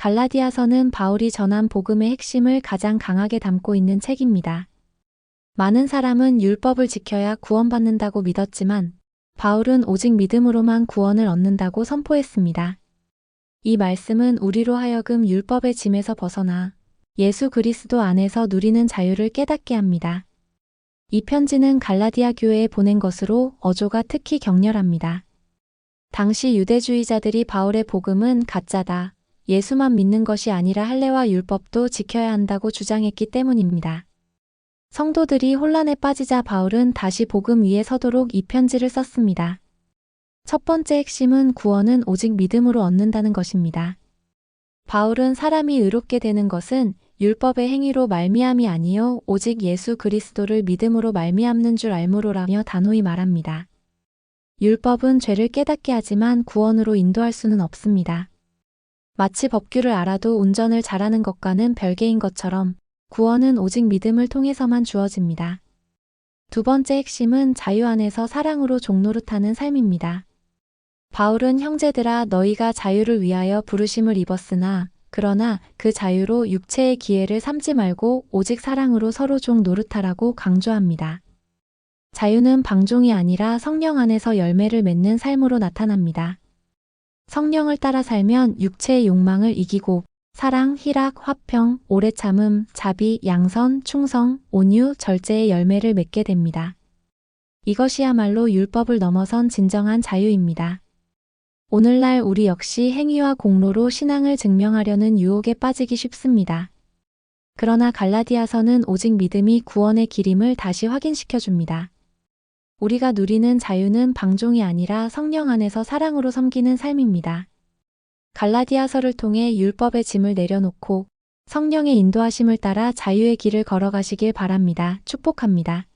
갈라디아서는 바울이 전한 복음의 핵심을 가장 강하게 담고 있는 책입니다. 많은 사람은 율법을 지켜야 구원받는다고 믿었지만 바울은 오직 믿음으로만 구원을 얻는다고 선포했습니다. 이 말씀은 우리로 하여금 율법의 짐에서 벗어나 예수 그리스도 안에서 누리는 자유를 깨닫게 합니다. 이 편지는 갈라디아 교회에 보낸 것으로 어조가 특히 격렬합니다. 당시 유대주의자들이 바울의 복음은 가짜다. 예수만 믿는 것이 아니라 할례와 율법도 지켜야 한다고 주장했기 때문입니다. 성도들이 혼란에 빠지자 바울은 다시 복음 위에 서도록 이 편지를 썼습니다. 첫 번째 핵심은 구원은 오직 믿음으로 얻는다는 것입니다. 바울은 사람이 의롭게 되는 것은 율법의 행위로 말미암이 아니요 오직 예수 그리스도를 믿음으로 말미암는 줄 알므로라며 단호히 말합니다. 율법은 죄를 깨닫게 하지만 구원으로 인도할 수는 없습니다. 마치 법규를 알아도 운전을 잘하는 것과는 별개인 것처럼 구원은 오직 믿음을 통해서만 주어집니다. 두 번째 핵심은 자유 안에서 사랑으로 종노릇하는 삶입니다. 바울은 형제들아 너희가 자유를 위하여 부르심을 입었으나 그러나 그 자유로 육체의 기회를 삼지 말고 오직 사랑으로 서로 종 노릇하라고 강조합니다. 자유는 방종이 아니라 성령 안에서 열매를 맺는 삶으로 나타납니다. 성령을 따라 살면 육체의 욕망을 이기고 사랑, 희락, 화평, 오래 참음, 자비, 양선, 충성, 온유, 절제의 열매를 맺게 됩니다. 이것이야말로 율법을 넘어선 진정한 자유입니다. 오늘날 우리 역시 행위와 공로로 신앙을 증명하려는 유혹에 빠지기 쉽습니다. 그러나 갈라디아서는 오직 믿음이 구원의 길임을 다시 확인시켜 줍니다. 우리가 누리는 자유는 방종이 아니라 성령 안에서 사랑으로 섬기는 삶입니다. 갈라디아서를 통해 율법의 짐을 내려놓고 성령의 인도하심을 따라 자유의 길을 걸어가시길 바랍니다. 축복합니다.